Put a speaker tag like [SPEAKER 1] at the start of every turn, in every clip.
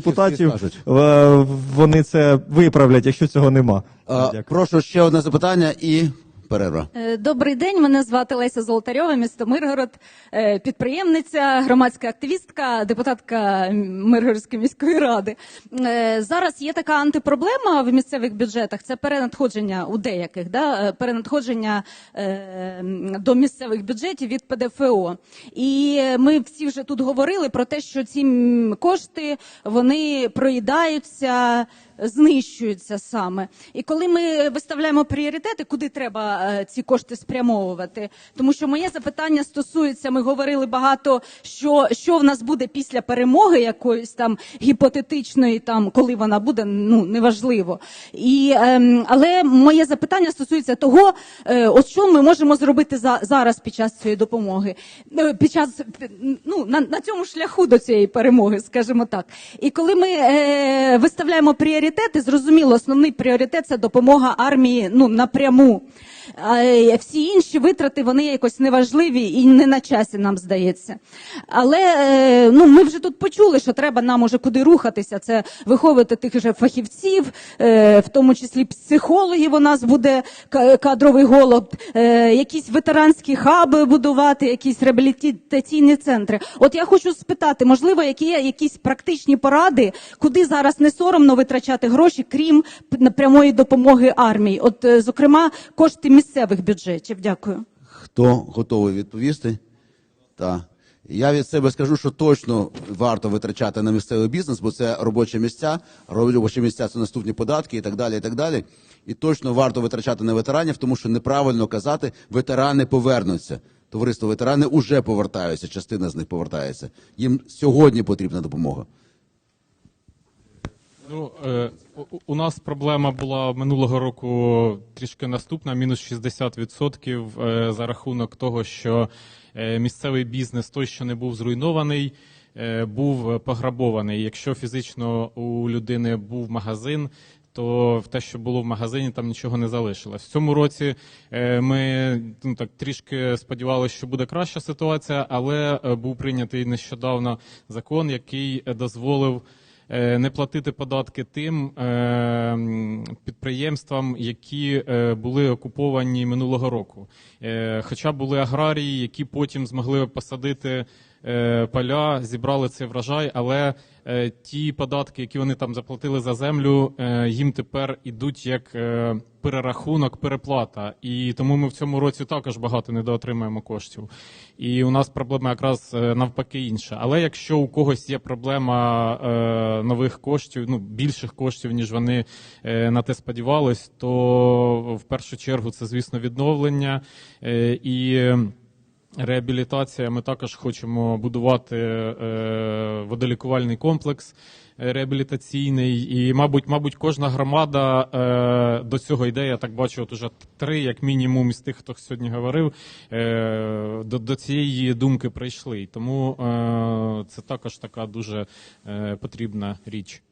[SPEAKER 1] депутатів е, вони це виправлять, якщо цього нема. Дякую.
[SPEAKER 2] прошу ще одне запитання і перерва.
[SPEAKER 3] Е, Добрий день. Мене звати Леся Золотарьова, місто Миргород, е, підприємниця, громадська активістка, депутатка Миргородської міської ради. Е, Зараз є така антипроблема в місцевих бюджетах. Це перенадходження у деяких, да, перенадходження до місцевих бюджетів від ПДФО. І ми всі вже тут говорили про те, що ці кошти вони проїдаються знищуються саме. І коли ми виставляємо пріоритети, куди треба е, ці кошти спрямовувати, тому що моє запитання стосується, ми говорили багато, що, що в нас буде після перемоги якоїсь там гіпотетичної, там коли вона буде, ну неважливо. І, ем, але моє запитання стосується того, е, от що ми можемо зробити за, зараз під час цієї допомоги, Е, під час ну, на, на цьому шляху до цієї перемоги, скажімо так. І коли ми е, виставляємо пріоритети, зрозуміло, основний пріоритет це допомога армії ну, напряму. Е, всі інші витрати вони якось неважливі і не на часі, нам здається. Але е, ну, ми вже тут почули, що треба нам уже куди рухатися. Це виховувати тих же фахівців, е, в тому числі психологів. У нас буде кадровий голод, якісь ветеранські хаби будувати, якісь реабілітаційні центри. От я хочу спитати, можливо, які є якісь практичні поради, куди зараз не соромно витрачати гроші, крім прямої допомоги армії. От, зокрема, кошти місцевих бюджетів. Дякую.
[SPEAKER 2] Хто готовий відповісти? Так. Я від себе скажу, що точно варто витрачати на місцевий бізнес, бо це робочі місця, робочі місця це наступні податки і так далі. І так далі. І точно варто витрачати на ветеранів, тому що неправильно казати, ветерани повернуться. Товариство ветерани вже повертаються, частина з них повертається. Їм сьогодні потрібна допомога.
[SPEAKER 4] Ну, е, у- нас проблема була минулого року трішки наступна, мінус 60% е, за рахунок того, що е, місцевий бізнес, той, що не був зруйнований, е, був пограбований. Якщо фізично у людини був магазин, то в те, що було в магазині, там нічого не залишилось. В цьому році ми ну, так трішки сподівалися, що буде краща ситуація, але був прийнятий нещодавно закон, який дозволив не платити податки тим е, підприємствам, які е, були окуповані минулого року. Е, Хоча були аграрії, які потім змогли посадити е, поля, зібрали цей врожай, але е, ті податки, які вони там заплатили за землю, е, їм тепер ідуть як е, перерахунок, переплата. І тому ми в цьому році також багато недоотримаємо коштів. І у нас проблема якраз е, навпаки інша. Але якщо у когось є проблема е, нових коштів, ну більших коштів, ніж вони е, на те сподівались, то в першу чергу це, звісно, відновлення е, і. Реабілітація. Ми також хочемо будувати е, водолікувальний комплекс е, реабілітаційний. І, мабуть, мабуть, кожна громада е, до цього йде. Я так бачу, от уже три, як мінімум, із тих, хто сьогодні говорив, до, до цієї думки прийшли. Тому це також така дуже потрібна річ.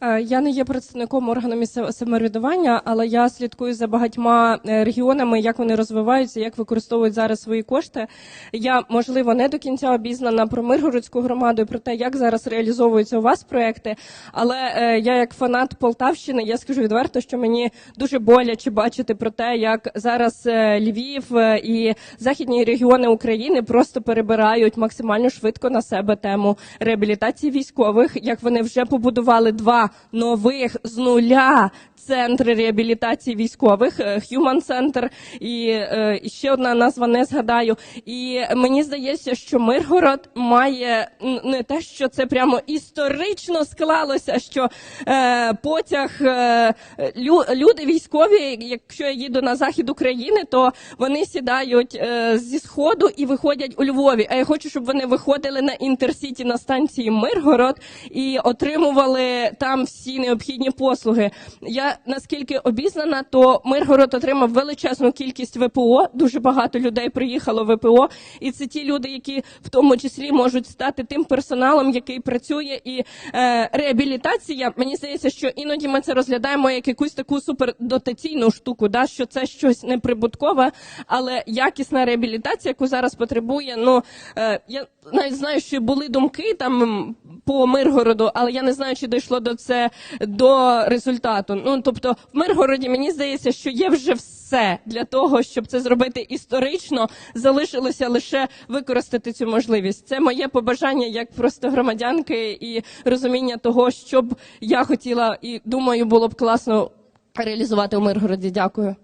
[SPEAKER 5] Е, Я не є представником органу місцевого самоврядування, але я слідкую за багатьма е, регіонами, як вони розвиваються, як використовують зараз свої кошти. Я можливо не до кінця обізнана про Миргородську громаду і про те, як зараз реалізовуються у вас проекти. Але е, я, як фанат Полтавщини, я скажу відверто, що мені дуже боляче бачити про те, як зараз Львів і західні регіони України просто перебирають максимально швидко на себе тему реабілітації військових, як вони вже побудували два нових з нуля. Центри реабілітації військових, е, Human Center і, е, і ще одна назва не згадаю. І мені здається, що Миргород має не те, що це прямо історично склалося, що е, потяг е, лю, люди військові, якщо я їду на захід України, то вони сідають е, зі сходу і виходять у Львові. А я хочу, щоб вони виходили на інтерсіті на станції Миргород і отримували там всі необхідні послуги. Я наскільки обізнана, то Миргород отримав величезну кількість ВПО. Дуже багато людей приїхало в ВПО, і це ті люди, які в тому числі можуть стати тим персоналом, який працює, і е, реабілітація. Мені здається, що іноді ми це розглядаємо як якусь таку супердотаційну штуку, да що це щось неприбуткове, але якісна реабілітація, яку зараз потребує. Ну е, я навіть знаю, що були думки там по Миргороду, але я не знаю, чи дійшло до це до результату. Ну тобто, в Миргороді мені здається, що є вже все для того, щоб це зробити історично. Залишилося лише використати цю можливість. Це моє побажання як просто громадянки і розуміння того, що б я хотіла, і думаю, було б класно реалізувати у Миргороді. Дякую.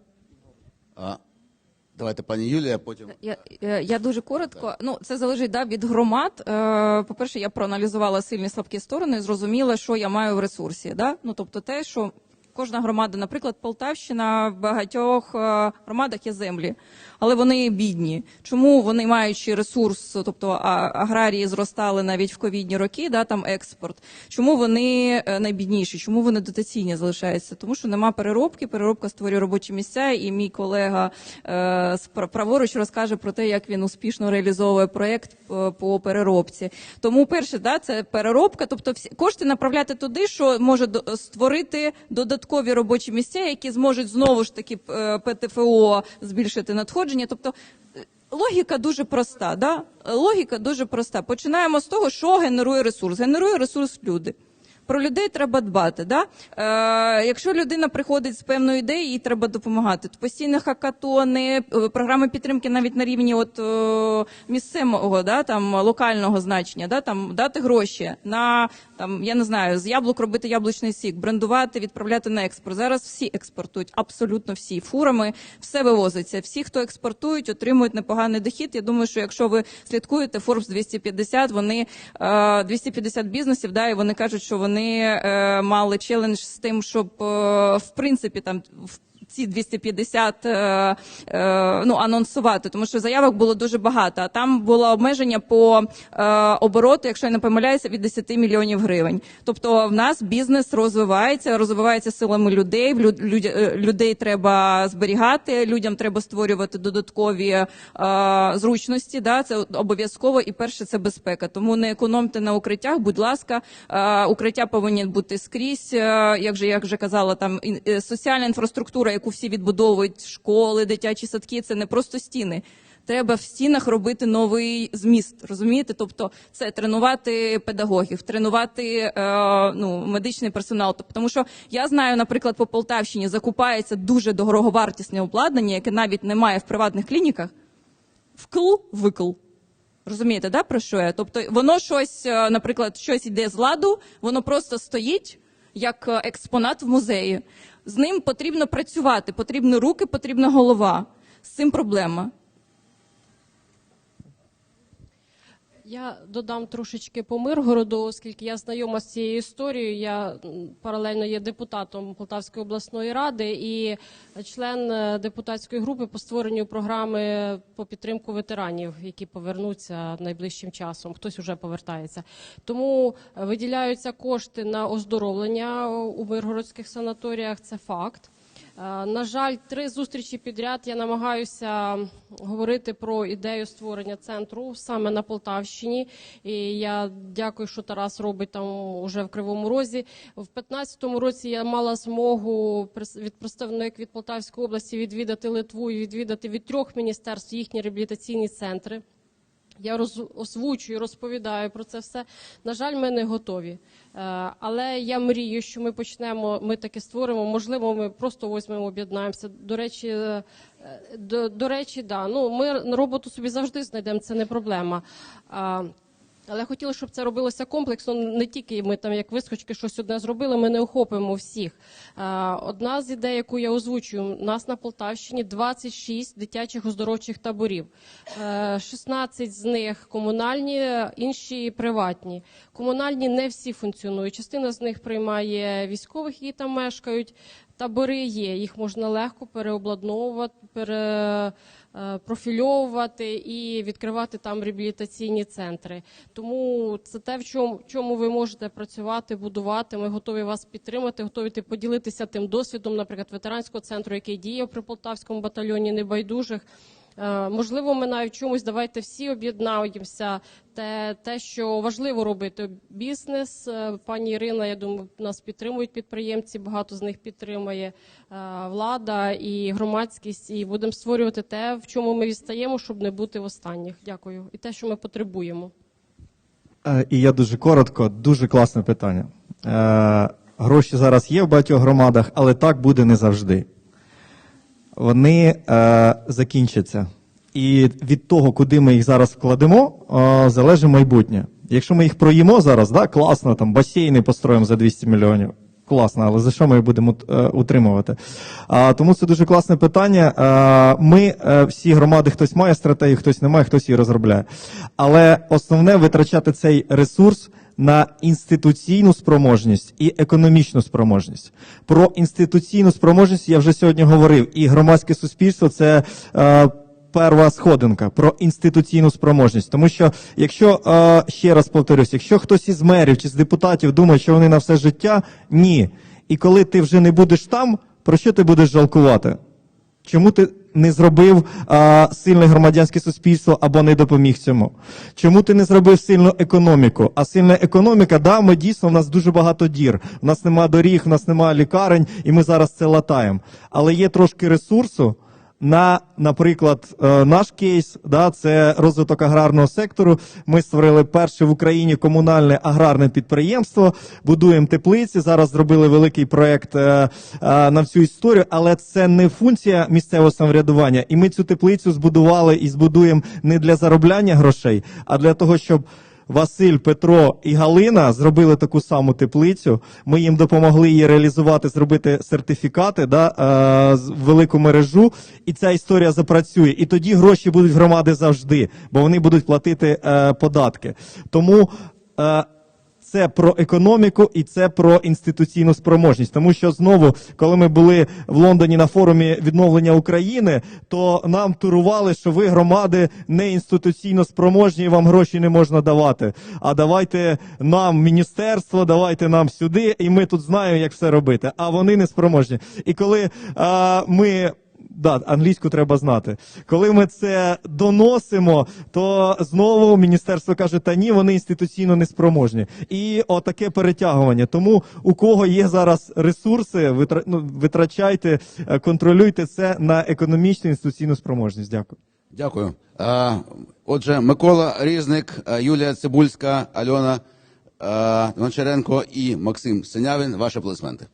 [SPEAKER 2] Давайте, пані Юлія, потім.
[SPEAKER 6] Я, я, дуже коротко. Ну це залежить да, від громад. Е, по-перше, я проаналізувала сильні слабкі сторони, зрозуміла, що я маю в ресурсі. Да? Ну тобто, те, що кожна громада, наприклад, Полтавщина, в багатьох е, громадах є землі, але вони бідні. Чому вони маючи ресурс, тобто аграрії зростали навіть в ковідні роки, да, там експорт. Чому вони е, найбідніші? Чому вони дотаційні залишаються? Тому що нема переробки, переробка створює робочі місця, і мій колега е, праворуч розкаже про те, як він успішно реалізовує проєкт по, по переробці. Тому перше, да, це переробка, тобто всі кошти направляти туди, що може створити додаткові робочі місця, які зможуть знову ж таки е, ПТФО збільшити надходження. Тобто е, Логіка дуже проста. Да? Логіка дуже проста. Починаємо з того, що генерує ресурс. Генерує ресурс люди. Про людей треба дбати. Да? Е, якщо людина приходить з певною ідеєю, їй треба допомагати. То постійні хакатони, е, програми підтримки навіть на рівні от, е, місцевого, да, там, локального значення, да, там, дати гроші на, там, я не знаю, з яблук робити яблучний сік, брендувати, відправляти на експорт. Зараз всі експортують, абсолютно всі. Фурами все вивозиться. Всі, хто експортують, отримують непоганий дохід. Я думаю, що якщо ви слідкуєте Forbes 250, вони е, 250 бізнесів, да, і вони кажуть, що вони е, мали челендж з тим, щоб е, в принципі там в ці 250 е, е, ну, анонсувати, тому що заявок було дуже багато. А там було обмеження по е, обороту, якщо я не помиляюся, від 10 мільйонів гривень. Тобто в нас бізнес розвивається, розвивається силами людей. люд- люд- е, людей треба зберігати, людям треба створювати додаткові зручності. Да, це обов'язково. І перше це безпека. Тому не економте на укриттях. Будь ласка, укриття повинні бути скрізь. Як же я вже казала, там соціальна інфраструктура, яку всі відбудовують, школи, дитячі садки, це не просто стіни. Треба в стінах робити новий зміст, розумієте? Тобто це тренувати педагогів, тренувати е, ну, медичний персонал. Тобто, тому що я знаю, наприклад, по Полтавщині закупається дуже дороговартісне обладнання, яке навіть немає в приватних клініках. Вкл викл. Розумієте, да, про що я? Тобто воно щось, е, наприклад, щось йде з ладу, воно просто стоїть як е, експонат в музеї. З ним потрібно працювати, потрібні руки, потрібна голова. З цим проблема.
[SPEAKER 7] Я додам трошечки по Миргороду, оскільки я знайома з цією історією. Я паралельно є депутатом Полтавської обласної ради і член е, депутатської групи по створенню програми по підтримку ветеранів, які повернуться найближчим часом. Хтось вже повертається. Тому е, виділяються кошти на оздоровлення у миргородських санаторіях. Це факт. Е, На жаль, три зустрічі підряд я намагаюся говорити про ідею створення центру саме на Полтавщині. І я дякую, що Тарас робить там уже в Кривому Розі. В 15-му році я мала змогу від представник від Полтавської області відвідати Литву і відвідати від трьох міністерств їхні реабілітаційні центри. Я роз, озвучую, розповідаю про це все. На жаль, ми не готові. Е, але я мрію, що ми почнемо, ми таке створимо. Можливо, ми просто візьмемо, об'єднаємося. До речі, е, до, до речі, да. Ну, ми роботу собі завжди знайдемо, це не проблема. Але хотіла, щоб це робилося комплексно. Не тільки ми там, як вискочки, щось одне зробили. Ми не охопимо всіх. Е, Одна з ідей, яку я озвучую, у нас на Полтавщині 26 дитячих оздоровчих таборів. Е, 16 з них комунальні, інші приватні. Комунальні не всі функціонують. Частина з них приймає військових, які там мешкають. Табори є, їх можна легко переобладновувати, пере, е, профільовувати і відкривати там реабілітаційні центри. Тому це те, в чому, ви можете працювати, будувати. Ми готові вас підтримати, готові ти поділитися тим досвідом, наприклад, ветеранського центру, який діє при полтавському батальйоні небайдужих. Е, Можливо, ми навіть чомусь давайте всі об'єднаємося. Те, те, що важливо робити бізнес. Е, Пані Ірина, я думаю, нас підтримують підприємці. Багато з них підтримує е, влада і громадськість. І будемо створювати те, в чому ми відстаємо, щоб не бути в останніх. Дякую. І те, що ми потребуємо.
[SPEAKER 1] І я дуже коротко, дуже класне питання. Гроші зараз є в багатьох громадах, але так буде не завжди. Вони е, закінчаться. І від того, куди ми їх зараз вкладемо, е, залежить майбутнє. Якщо ми їх проїмо зараз, да, класно, там басейни построїмо за 200 мільйонів. Класно, але за що ми їх будемо е, утримувати? А, тому це дуже класне питання. А, ми е, всі громади, хтось має стратегію, хтось не має, хтось її розробляє. Але основне витрачати цей ресурс на інституційну спроможність і економічну спроможність. Про інституційну спроможність я вже сьогодні говорив, і громадське суспільство це. Е, перша сходинка про інституційну спроможність. Тому що, якщо е, ще раз повторюсь, якщо хтось із мерів чи з депутатів думає, що вони на все життя, ні. І коли ти вже не будеш там, про що ти будеш жалкувати? Чому ти не зробив а, сильне громадянське суспільство або не допоміг цьому? Чому ти не зробив сильну економіку? А сильна економіка, да, ми дійсно, в нас дуже багато дір. У нас немає доріг, у нас немає лікарень, і ми зараз це латаємо. Але є трошки ресурсу на, наприклад, е, наш кейс, да, це розвиток аграрного сектору. Ми створили перше в Україні комунальне аграрне підприємство, будуємо теплиці. Зараз зробили великий проект е, е, на всю історію, але це не функція місцевого самоврядування. І ми цю теплицю збудували і збудуємо не для заробляння грошей, а для того, щоб. Василь, Петро і Галина зробили таку саму теплицю. Ми їм допомогли її реалізувати, зробити сертифікати, да, е, велику мережу, і ця історія запрацює. І тоді гроші будуть громади завжди, бо вони будуть платити е, податки. Тому е, це про економіку і це про інституційну спроможність. Тому що знову, коли ми були в Лондоні на форумі відновлення України, то нам турували, що ви громади не інституційно спроможні, і вам гроші не можна давати. А давайте нам міністерство, давайте нам сюди, і ми тут знаємо, як все робити. А вони не спроможні. І коли а, ми. Да, англійську треба знати. Коли ми це доносимо, то знову міністерство каже, та ні, вони інституційно неспроможні. І отаке перетягування. Тому у кого є зараз ресурси, ну, витрачайте, е, контролюйте це на економічну інституційну спроможність. Дякую.
[SPEAKER 2] Дякую. Отже, Микола Різник, е, Юлія Цибульська, Альона е, Гончаренко і Максим Синявин. Ваші аплодисменти.